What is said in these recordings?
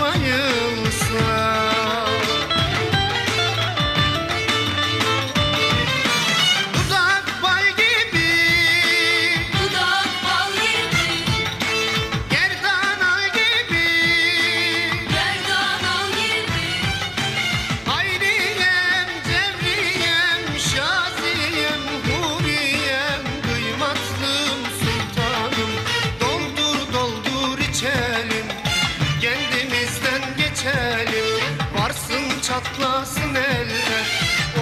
Espanha Varsın çatlasın eller,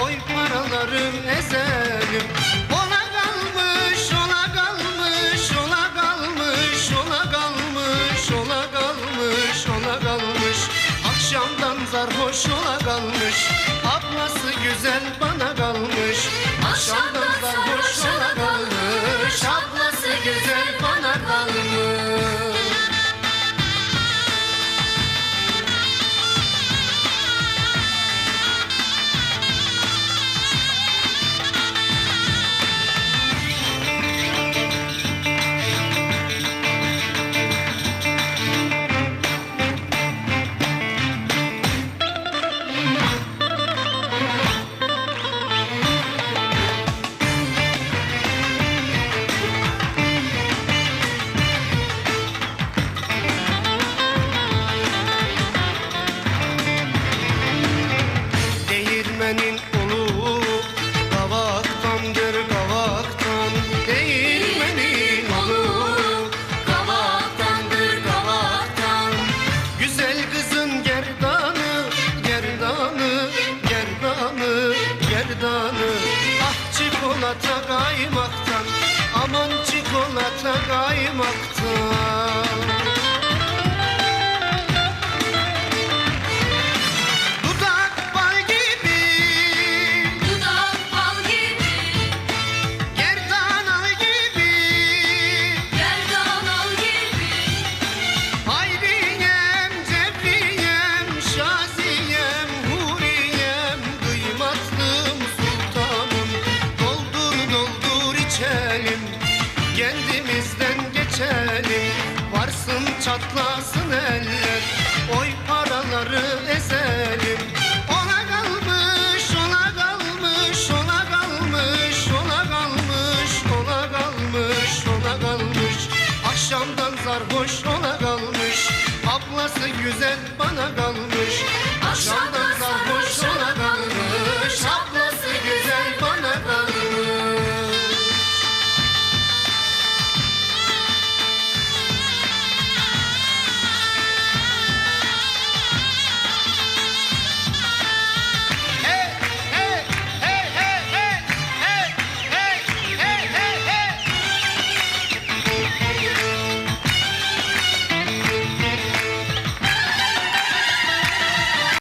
oy paraları ezelim Ola kalmış, ola kalmış, ola kalmış, ola kalmış, ola kalmış, ola kalmış. Akşamdan sarhoş ola kalmış. Ablası güzel bana kalmış. Akşamdan Değirmenin ulu Kavaktandır kavaktan Değirmenin ulu Kavaktandır kavaktan. Güzel kızın gerdanı Gerdanı Gerdanı Gerdanı. Ah çikolata kaymaktan Aman çikolata kaymaktan kendimizden geçelim. Varsın çatlasın eller. Oy paraları ezelim. Ona kalmış, ona kalmış, ona kalmış Ona kalmış, ona kalmış, ona kalmış. Akşamdan sarhoş ona kalmış. Ablası güzel bana kalmış.